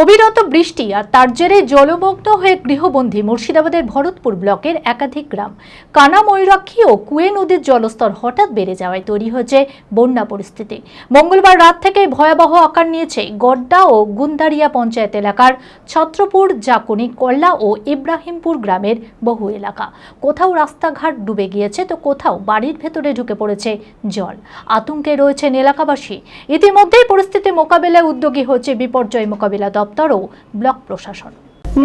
অবিরত বৃষ্টি আর তার জেরে জলমগ্ন হয়ে গৃহবন্দী মুর্শিদাবাদের ভরতপুর ব্লকের একাধিক গ্রাম। কানা ময়ূরাক্ষী ও কুয়ে নদীর জলস্তর হঠাৎ বেড়ে যাওয়ায় তৈরি হয়েছে বন্যা পরিস্থিতি। মঙ্গলবার রাত থেকে ভয়াবহ আকার নিয়েছে গড্ডা ও গুন্দারিয়া পঞ্চায়েত এলাকার ছত্রপুর, জাকুনি, কল্লা ও ইব্রাহিমপুর গ্রামের বহু এলাকা। কোথাও রাস্তাঘাট ডুবে গিয়েছে তো কোথাও বাড়ির ভেতরে ঢুকে পড়েছে জল। আতঙ্কে রয়েছেন এলাকাবাসী। ইতিমধ্যেই পরিস্থিতি মোকাবিলায় উদ্যোগী হচ্ছে বিপর্যয় মোকাবেলা দপ্তর ও ব্লক প্রশাসন।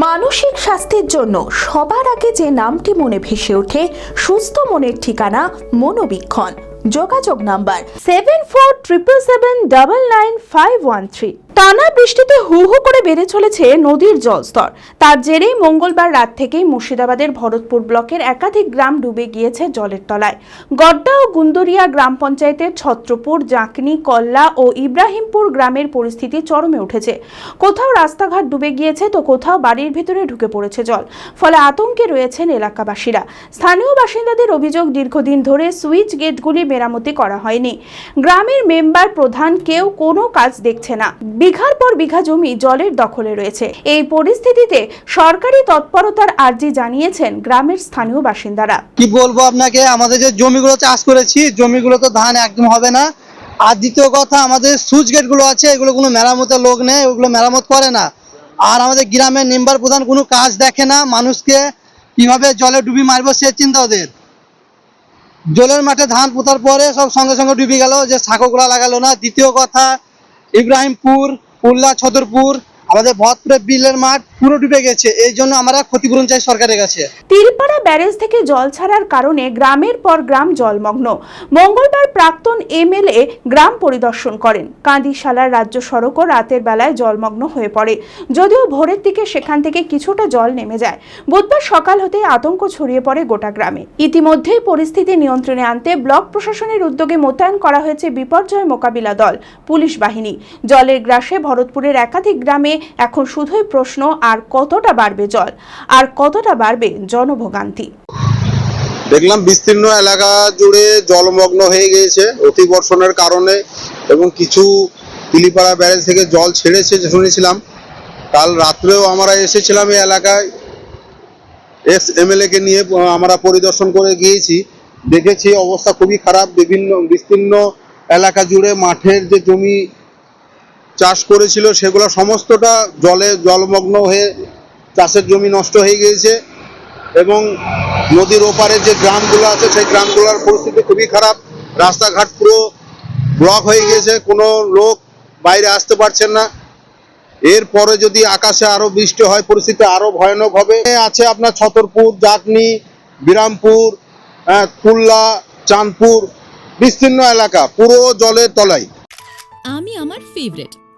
মানসিক স্বাস্থ্যের জন্য সবার আগে যে নামটি মনে ভেসে ওঠে, সুস্থ মনের ঠিকানা মনোবীক্ষণ। যোগাযোগ number seven four triple seven double nine five one three টানা বৃষ্টিতে হু হু করে বেড়ে চলেছে নদীর জলস্তর। তার জেরেই মঙ্গলবার রাত থেকেই মুর্শিদাবাদের ভরতপুর ব্লকের একাধিক গ্রাম ডুবে গিয়েছে জলের তলায়। গড্ডা ও গুন্দরিয়া গ্রাম পঞ্চায়েতের ছত্রপুর, জাঁকনি, কল্লা ও ইব্রাহিমপুর গ্রামের পরিস্থিতি চরমে উঠেছে। কোথাও রাস্তাঘাট ডুবে গিয়েছে তো কোথাও বাড়ির ভিতরে ঢুকে পড়েছে জল। ফলে আতঙ্কে রয়েছেন এলাকাবাসীরা। স্থানীয় বাসিন্দাদের অভিযোগ, দীর্ঘদিন ধরে সুইচ গেটগুলি মেরামতি করা হয়নি। গ্রামের মেম্বার প্রধান কেউ কোনো কাজ দেখছে না। বিঘার পর বিঘা জমি জলের দখলে রয়েছে। এই পরিস্থিতিতে সরকারি তৎপরতার আর্জি জানিয়েছেন গ্রামের স্থানীয় বাসিন্দারা। কি বলব আপনাকে? আমাদের যে জমিগুলো চাষ করেছি, জমিগুলো তো ধান একদম হবে না। আর দ্বিতীয় কথা, আমাদের সুইচ গেটগুলো আছে, এগুলো কোনো মেরামতের লোক নেই, ওগুলো মেরামত করে না। আর আমাদের গ্রামের মেম্বার প্রধান কোনো কাজ দেখে না। মানুষকে কীভাবে জলে ডুবি মারবো সে চিন্তা ওদের। জলের মাঠে ধান পোতার পরে সব সঙ্গে সঙ্গে ডুবে গেল, যে শাকগুলা লাগালো না। দ্বিতীয় কথা, ইব্রাহিমপুর উল্লা ছতরপুর আমাদের ভরতপুরের বিলের মাঠ পুরো ডুবে গেছে, এই জন্য আমরা ক্ষতিপূরণ চাই সরকারের কাছে। তিলপাড়া ব্যারেজ থেকে জল ছাড়ার কারণে গ্রামের পর গ্রাম জলমগ্ন। মঙ্গলবার প্রাক্তন এমএলএ গ্রাম পরিদর্শন করেন। কান্দিশালার রাজ্য সড়কও রাতের বেলায় জলমগ্ন হয়ে পড়ে। যদিও ভোরের দিকে সেখান থেকে কিছুটা জল নেমে যায়। বুধবার সকাল হতেই আতঙ্ক ছড়িয়ে পড়ে গোটা গ্রামে। ইতিমধ্যেই পরিস্থিতি নিয়ন্ত্রণে আনতে ব্লক প্রশাসনের উদ্যোগে মোতায়েন করা হয়েছে বিপর্যয় মোকাবিলা দল, পুলিশ বাহিনী। জলের গ্রাসে ভরতপুরের একাধিক গ্রামে এখন শুধুই প্রশ্ন, আর কতটা বাড়বে জল? আর কতটা বাড়বে জনভোগান্তি? দেখলাম বিস্তীর্ণ এলাকা জুড়ে জলমগ্ন হয়ে গিয়েছে অতি বর্ষণের কারণে, এবং কিছু তিলিপাড়া ব্যারেজ থেকে জল ছেড়েছে শুনেছিলাম। কাল রাত্রেও আমরা এসেছিলাম এই এলাকায়। এক্স এমএলএ কে নিয়ে আমরা পরিদর্শন করে গিয়েছি। দেখেছি অবস্থা খুবই খারাপ। বিভিন্ন বিস্তীর্ণ এলাকা জুড়ে মাঠের যে জমি চাষ করেছিল, সেগুলো সমস্তটা জলে জলমগ্ন হয়ে চাষের জমি নষ্ট হয়ে গিয়েছে এবং নদীর ওপারে যে গ্রামগুলো আছে, সেই গ্রামগুলোর পরিস্থিতি খুবই খারাপ। রাস্তাঘাট পুরো ব্লক হয়ে গিয়েছে, কোনো লোক বাইরে আসতে পারছেন না। এরপরে যদি আকাশে আরও বৃষ্টি হয়, পরিস্থিতি আরও ভয়ানক হবে। আছে আপনার ছতরপুর জাটনি বিরামপুর কুল্লা চাঁদপুর, বিস্তীর্ণ এলাকা, পুরো জলের তলায়। আমি আমার ফেভারিট